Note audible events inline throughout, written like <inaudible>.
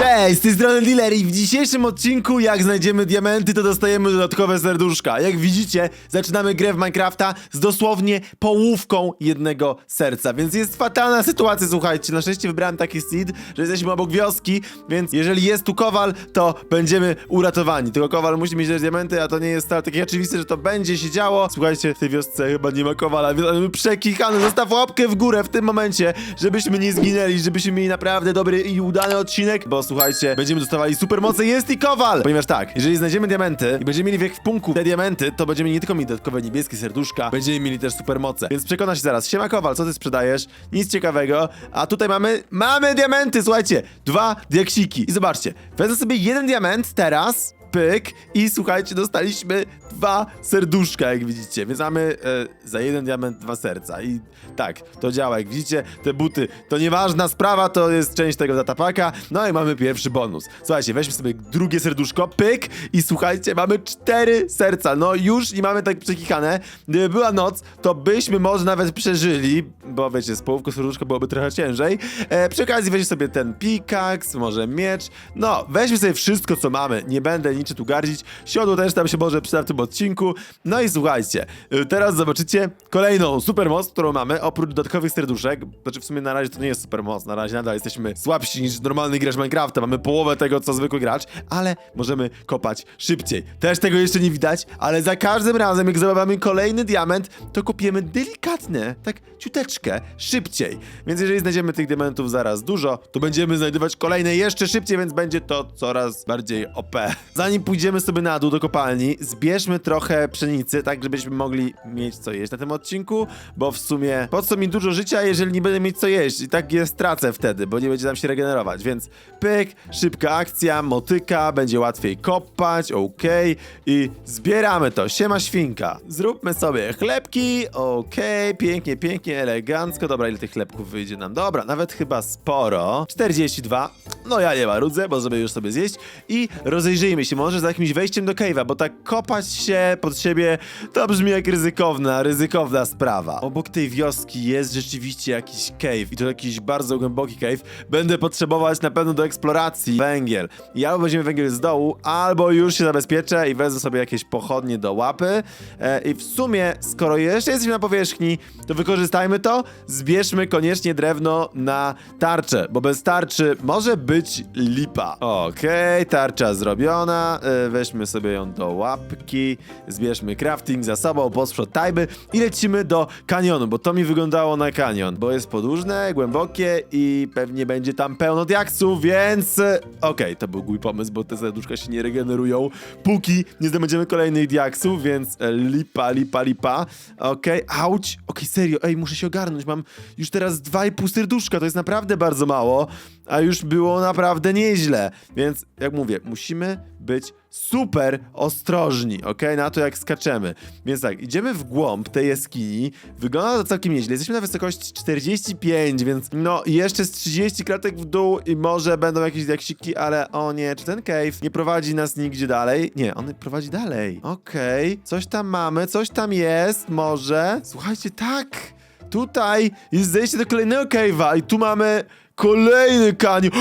Cześć, z tej strony Dealer i w dzisiejszym odcinku jak znajdziemy diamenty to dostajemy dodatkowe serduszka. Jak widzicie zaczynamy grę w Minecrafta z dosłownie połówką jednego serca, więc jest fatalna sytuacja, słuchajcie. Na szczęście wybrałem taki seed, że jesteśmy obok wioski, więc jeżeli jest tu kowal, to będziemy uratowani. Tylko kowal musi mieć też diamenty, a to nie jest wcale takie oczywiste, że to będzie się działo. Słuchajcie, w tej wiosce chyba nie ma kowala, więc mamy przekichany. Zostaw łapkę w górę w tym momencie, żebyśmy nie zginęli, żebyśmy mieli naprawdę dobry i udany odcinek, bo słuchajcie, będziemy dostawali supermoce, jest i kowal! Ponieważ tak, jeżeli znajdziemy diamenty i będziemy mieli w ekwipunku te diamenty, to będziemy nie tylko mieli dodatkowe niebieskie serduszka, będziemy mieli też supermoce. Więc przekona się zaraz. Siema kowal, co ty sprzedajesz? Nic ciekawego. A tutaj mamy, mamy diamenty, słuchajcie, dwa diaksiki. I zobaczcie, wezmę sobie jeden diament teraz, pyk i słuchajcie, dostaliśmy dwa serduszka, jak widzicie, więc mamy e, za jeden diament dwa serca. I tak, to działa, jak widzicie, te buty, to nieważna sprawa, to jest część tego datapaka, no i mamy pierwszy bonus. Słuchajcie, weźmy sobie drugie serduszko, pyk. I słuchajcie, mamy cztery serca, no już nie mamy tak przekichane, gdyby była noc, to byśmy może nawet przeżyli, bo wiecie, z połówką serduszka byłoby trochę ciężej, e, przy okazji weźmy sobie ten pikaks, może miecz, no, weźmy sobie wszystko, co mamy, nie będę niczym tu gardzić, siodło też tam się może przyda w tym odcinku, no i słuchajcie, y, teraz zobaczycie kolejną supermoc, którą mamy, oprócz dodatkowych serduszek, znaczy w sumie na razie to nie jest supermoc, na razie nadal jesteśmy słabsi niż normalny gracz Minecrafta, mamy połowę tego, co zwykły gracz, ale możemy kopać szybciej. Też tego jeszcze nie widać, ale za każdym razem, jak zdobywamy kolejny diament, to kopiemy delikatnie, tak ciuteczkę, szybciej. Więc jeżeli znajdziemy tych diamentów zaraz dużo, to będziemy znajdować kolejne jeszcze szybciej, więc będzie to coraz bardziej OP. Zanim pójdziemy sobie na dół do kopalni, zbierzmy trochę pszenicy, tak żebyśmy mogli mieć co jeść na tym odcinku, bo w sumie po co mi dużo życia, jeżeli nie będę mieć co jeść? I tak je stracę wtedy, bo nie będzie nam się regenerować, więc pyk, szybka akcja, motyka, będzie łatwiej kopać, okej, i zbieramy to, siema świnka. Zróbmy sobie chlebki, okej, pięknie, pięknie, elegancko, dobra, ile tych chlebków wyjdzie nam? Dobra, nawet chyba sporo, 42, no ja nie marudzę, bo żeby już sobie zjeść. I rozejrzyjmy się, może za jakimś wejściem do cave'a, bo tak kopać się pod siebie to brzmi jak ryzykowna, ryzykowna sprawa. Obok tej wioski jest rzeczywiście jakiś cave i to jakiś bardzo głęboki cave. Będę potrzebować na pewno do eksploracji węgiel. I albo weźmiemy węgiel z dołu, albo już się zabezpieczę i wezmę sobie jakieś pochodnie do łapy. E, I w sumie, skoro jeszcze jesteśmy na powierzchni, to wykorzystajmy to, zbierzmy koniecznie drewno na tarczę, bo bez tarczy może być lipa. Okej, tarcza zrobiona, e, weźmy sobie ją do łapki, zbierzmy crafting za sobą, posprzątajmy i lecimy do kanionu, bo to mi wyglądało na kanion, bo jest podłużne, głębokie i pewnie będzie tam pełno diaksów, więc e, okej, to był głupi pomysł, bo te serduszka się nie regenerują, póki nie zdobędziemy kolejnych diaksów, więc e, lipa, lipa, lipa, okej, auć, okej, serio, ej, muszę się ogarnąć, mam już teraz dwa i pół serduszka, to jest naprawdę bardzo mało, a już było naprawdę nieźle, więc jak mówię, musimy być super ostrożni, ok? Na to jak skaczemy. Więc tak, idziemy w głąb tej jaskini. Wygląda to całkiem nieźle. Jesteśmy na wysokości 45, więc no jeszcze z 30 kratek w dół i może będą jakieś diaksiki, ale o nie, czy ten cave nie prowadzi nas nigdzie dalej? Nie, on prowadzi dalej. Okej, coś tam mamy, coś tam jest, może. Słuchajcie, tak! Tutaj jest zejście do kolejnego cave'a i tu mamy kolejny kanion.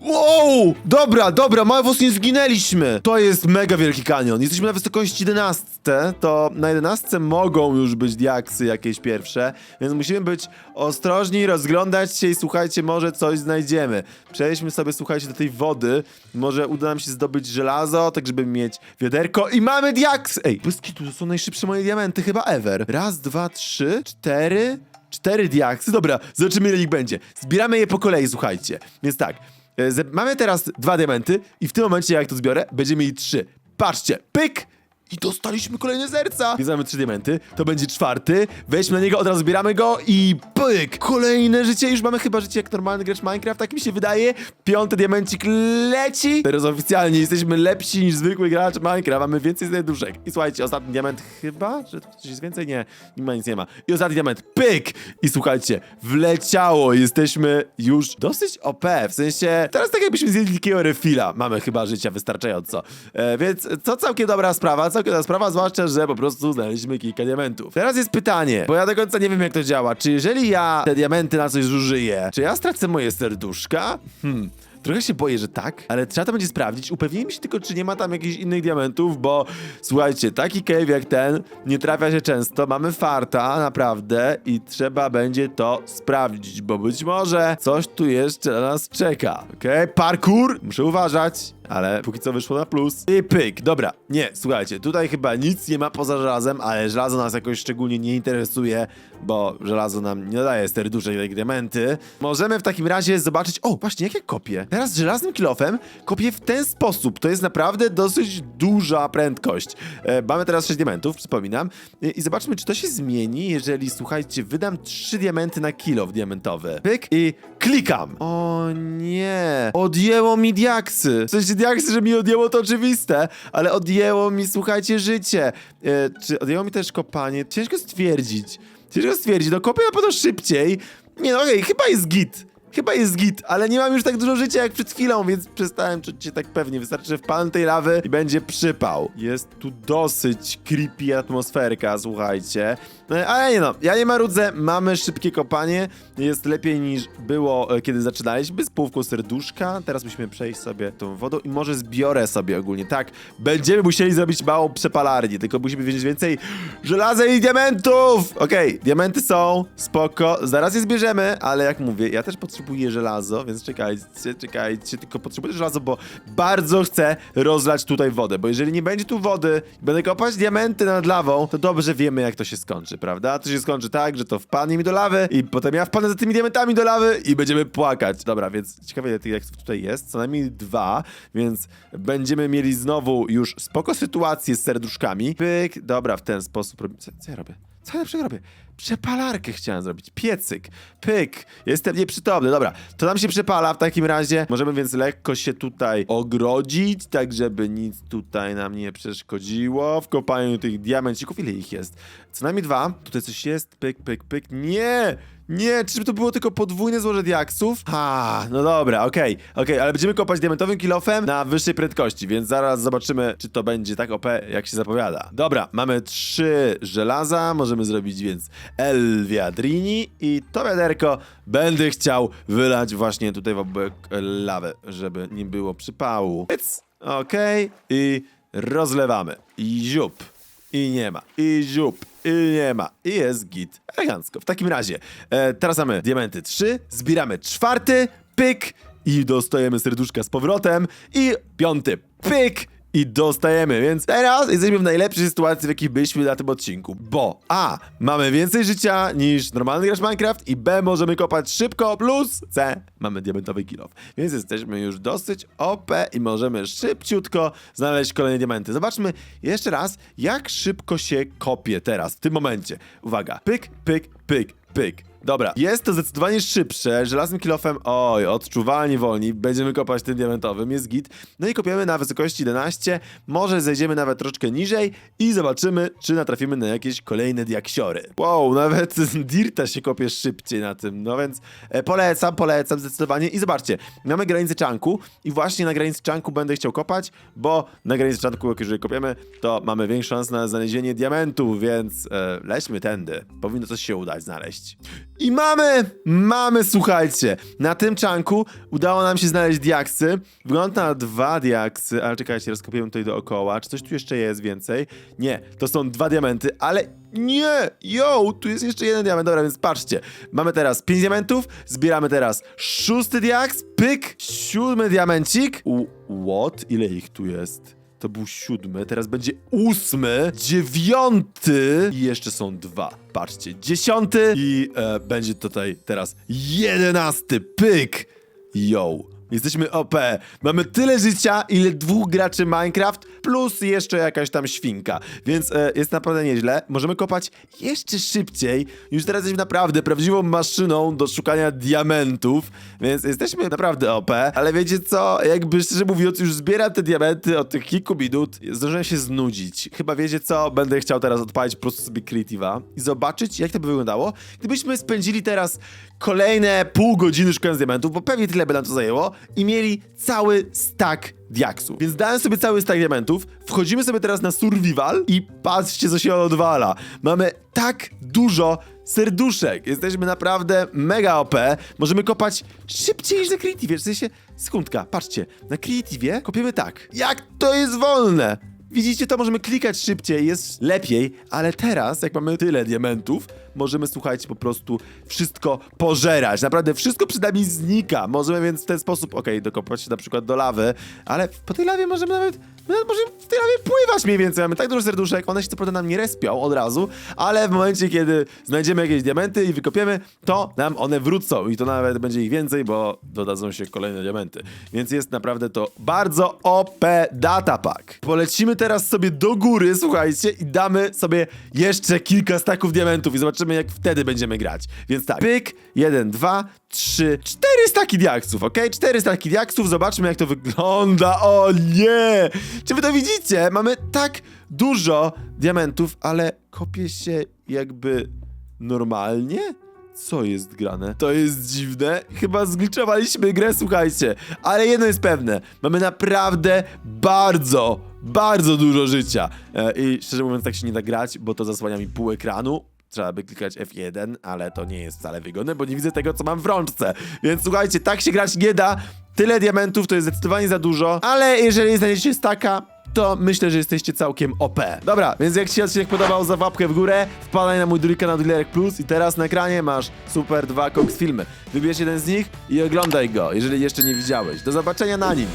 Wow! Dobra, dobra, mało nie zginęliśmy. To jest mega wielki kanion. Jesteśmy na wysokości 11, to na 11 mogą już być diaksy jakieś pierwsze, więc musimy być ostrożni, rozglądać się i słuchajcie, może coś znajdziemy. Przejdźmy sobie, słuchajcie, do tej wody. Może uda nam się zdobyć żelazo, tak żeby mieć wiaderko i mamy diaks! Ej, błyski, tu są najszybsze moje diamenty chyba ever. Raz, dwa, trzy, cztery... Cztery diaksy, dobra, zobaczymy ile ich będzie. Zbieramy je po kolei, słuchajcie. Więc tak, e, mamy teraz dwa diamenty i w tym momencie jak to zbiorę, będziemy mieli trzy. Patrzcie, pyk! I dostaliśmy kolejne serca! Więc trzy diamenty, to będzie czwarty. Weźmy na niego, od razu zbieramy go i pyk! Kolejne życie, już mamy chyba życie jak normalny gracz Minecraft, tak mi się wydaje. Piąty diamencik leci! Teraz oficjalnie jesteśmy lepsi niż zwykły gracz Minecraft, mamy więcej serduszek. I słuchajcie, ostatni diament chyba? Że coś jest więcej? Nie, nie ma nic nie ma. I ostatni diament, pyk! I słuchajcie, wleciało, jesteśmy już dosyć OP, w sensie, teraz tak jakbyśmy zjedli takiego refila. Mamy chyba życia wystarczająco. E, więc to całkiem dobra sprawa, całkiem dobra sprawa, zwłaszcza, że po prostu znaleźliśmy kilka diamentów. Teraz jest pytanie, bo ja do końca nie wiem jak to działa. Czy jeżeli ja te diamenty na coś zużyję, czy ja stracę moje serduszka? Hmm. Trochę się boję, że tak, ale trzeba to będzie sprawdzić. Upewnijmy się tylko, czy nie ma tam jakichś innych diamentów, bo słuchajcie, taki cave jak ten nie trafia się często. Mamy farta, naprawdę, i trzeba będzie to sprawdzić, bo być może coś tu jeszcze na nas czeka. Okej, parkour, muszę uważać. Ale póki co wyszło na plus. I pyk, dobra. Nie, słuchajcie, tutaj chyba nic nie ma poza żelazem, ale żelazo nas jakoś szczególnie nie interesuje, bo żelazo nam nie daje serduszek jak diamenty. Możemy w takim razie zobaczyć... O, właśnie, jak ja kopię? Teraz żelaznym kilofem kopię w ten sposób. To jest naprawdę dosyć duża prędkość. E, mamy teraz 6 diamentów, przypominam. I, I zobaczmy, czy to się zmieni, jeżeli, słuchajcie, wydam 3 diamenty na kilof diamentowy. Pyk i klikam. O nie, odjęło mi diaksy. W sensie diaksy, że mi odjęło to oczywiste, ale odjęło mi, słuchajcie, życie. E, czy odjęło mi też kopanie? Ciężko stwierdzić. Ciężko stwierdzić, no kopię na pewno szybciej. Nie no, okej, chyba jest git. Chyba jest git, ale nie mam już tak dużo życia jak przed chwilą, więc przestałem czuć się tak pewnie. Wystarczy, że wpadnę tej lawy i będzie przypał. Jest tu dosyć creepy atmosferka, słuchajcie. Ale nie no, ja nie marudzę, mamy szybkie kopanie. Jest lepiej niż było, e, kiedy zaczynaliśmy z połówką serduszka. Teraz musimy przejść sobie tą wodą i może zbiorę sobie ogólnie. Tak, będziemy musieli zrobić małą przepalarnię, tylko musimy wiedzieć więcej żelaza i diamentów! Okej, diamenty są, spoko, zaraz je zbierzemy, ale jak mówię, ja też potrzebuję żelazo, więc czekajcie, czekajcie, tylko potrzebuję żelazo, bo bardzo chcę rozlać tutaj wodę, bo jeżeli nie będzie tu wody będę kopać diamenty nad lawą, to dobrze wiemy, jak to się skończy, prawda? To się skończy tak, że to wpadnie mi do lawy i potem ja wpadnę za tymi diamentami do lawy i będziemy płakać. Dobra, więc ciekawe, ile tych diaksów tutaj jest, co najmniej dwa, więc będziemy mieli znowu już spoko sytuację z serduszkami. Pyk, dobra, w ten sposób robimy. Co, co ja robię? Co ja lepszego robię? Przepalarkę chciałem zrobić. Piecyk. Pyk. Jestem nieprzytomny. Dobra, to nam się przepala w takim razie. Możemy więc lekko się tutaj ogrodzić, tak żeby nic tutaj nam nie przeszkodziło w kopaniu tych diamencików. Ile ich jest? Co najmniej dwa. Tutaj coś jest. Pyk, pyk, pyk. Nie! Nie, czyżby to było tylko podwójne złoże diaksów? Ha, no dobra, okej, okej, ale będziemy kopać diamentowym kilofem na wyższej prędkości, więc zaraz zobaczymy, czy to będzie tak OP, jak się zapowiada. Dobra, mamy trzy żelaza, możemy zrobić więc El Viadrini i to wiaderko będę chciał wylać właśnie tutaj w obok lawę, żeby nie było przypału. Więc okej, i rozlewamy. I ziup. I nie ma. I ziup. I nie ma. I jest git. Elegancko. W takim razie, e, teraz mamy diamenty 3, zbieramy czwarty, pyk i dostajemy serduszka z powrotem i piąty, pyk i dostajemy, więc teraz jesteśmy w najlepszej sytuacji, w jakiej byliśmy na tym odcinku, bo A. Mamy więcej życia niż normalny gracz Minecraft i B. Możemy kopać szybko, plus C. Mamy diamentowy kill więc jesteśmy już dosyć OP i możemy szybciutko znaleźć kolejne diamenty. Zobaczmy jeszcze raz, jak szybko się kopie teraz, w tym momencie. Uwaga, pyk, pyk, pyk, pyk. Dobra, jest to zdecydowanie szybsze, żelaznym kilofem, oj, odczuwalnie wolniej, będziemy kopać tym diamentowym, jest git. No i kopiemy na wysokości 11, może zejdziemy nawet troszeczkę niżej i zobaczymy, czy natrafimy na jakieś kolejne diaksiory. Wow, nawet <laughs> Dirta się kopie szybciej na tym, no więc e, polecam, polecam zdecydowanie i zobaczcie, mamy granicę czanku i właśnie na granicy czanku będę chciał kopać, bo na granicy czanku, jak jeżeli kopiemy, to mamy większą szansę na znalezienie diamentów, więc e, lećmy tędy, powinno coś się udać znaleźć. I mamy, mamy, słuchajcie, na tym czanku udało nam się znaleźć diaksy. Wygląda na dwa diaksy, ale czekajcie, rozkopiemy tutaj dookoła. Czy coś tu jeszcze jest więcej? Nie, to są dwa diamenty, ale nie, yo, tu jest jeszcze jeden diament, dobra, więc patrzcie. Mamy teraz pięć diamentów, zbieramy teraz szósty diaks, pyk, siódmy diamencik. U, what? Ile ich tu jest? To był siódmy, teraz będzie ósmy, dziewiąty i jeszcze są dwa. Patrzcie, dziesiąty i e, będzie tutaj teraz jedenasty, pyk. Yo, jesteśmy OP. Mamy tyle życia, ile dwóch graczy Minecraft, plus jeszcze jakaś tam świnka. Więc e, jest naprawdę nieźle. Możemy kopać jeszcze szybciej. Już teraz jesteśmy naprawdę prawdziwą maszyną do szukania diamentów, więc jesteśmy naprawdę OP. Ale wiecie co? Jakby szczerze mówiąc, już zbieram te diamenty od tych kilku minut. Zdążyłem się znudzić. Chyba wiecie co? Będę chciał teraz odpalić po prostu sobie Creative'a i zobaczyć, jak to by wyglądało, gdybyśmy spędzili teraz kolejne pół godziny szukając diamentów, bo pewnie tyle by nam to zajęło, i mieli cały stack diaksów. Więc dałem sobie cały stack diamentów, wchodzimy sobie teraz na survival i patrzcie, co się odwala. Mamy tak dużo serduszek. Jesteśmy naprawdę mega OP. Możemy kopać szybciej niż na Creative. W sensie, sekundka, patrzcie. Na Creative kopiemy tak. Jak to jest wolne! Widzicie, to możemy klikać szybciej, jest lepiej, ale teraz, jak mamy tyle diamentów, możemy, słuchajcie, po prostu wszystko pożerać. Naprawdę wszystko przed nami znika. Możemy więc w ten sposób, okej, dokopać się na przykład do lawy, ale po tej lawie możemy nawet, nawet możemy w tej lawie pływać mniej więcej. Mamy tak dużo serduszek, one się co prawda nam nie respią od razu, ale w momencie, kiedy znajdziemy jakieś diamenty i wykopiemy, to nam one wrócą i to nawet będzie ich więcej, bo dodadzą się kolejne diamenty. Więc jest naprawdę to bardzo OP datapack. Polecimy teraz sobie do góry, słuchajcie, i damy sobie jeszcze kilka staków diamentów i zobaczymy, jak wtedy będziemy grać. Więc tak, pyk, jeden, dwa, trzy, cztery staki diaksów, ok? Cztery staki diaksów, zobaczmy, jak to wygląda. O nie! Czy wy to widzicie? Mamy tak dużo diamentów, ale kopie się jakby normalnie? Co jest grane? To jest dziwne. Chyba zgliczowaliśmy grę, słuchajcie. Ale jedno jest pewne. Mamy naprawdę bardzo, bardzo dużo życia. E, I szczerze mówiąc, tak się nie da grać, bo to zasłania mi pół ekranu. Trzeba by klikać F1, ale to nie jest wcale wygodne, bo nie widzę tego, co mam w rączce. Więc słuchajcie, tak się grać nie da. Tyle diamentów to jest zdecydowanie za dużo, ale jeżeli znajdziecie staka, to myślę, że jesteście całkiem OP. Dobra, więc jak Ci się odcinek podobał, za łapkę w górę, wpadaj na mój drugi kanał Dilerek Plus i teraz na ekranie masz super dwa Cox filmy. Wybierz jeden z nich i oglądaj go, jeżeli jeszcze nie widziałeś. Do zobaczenia na nim.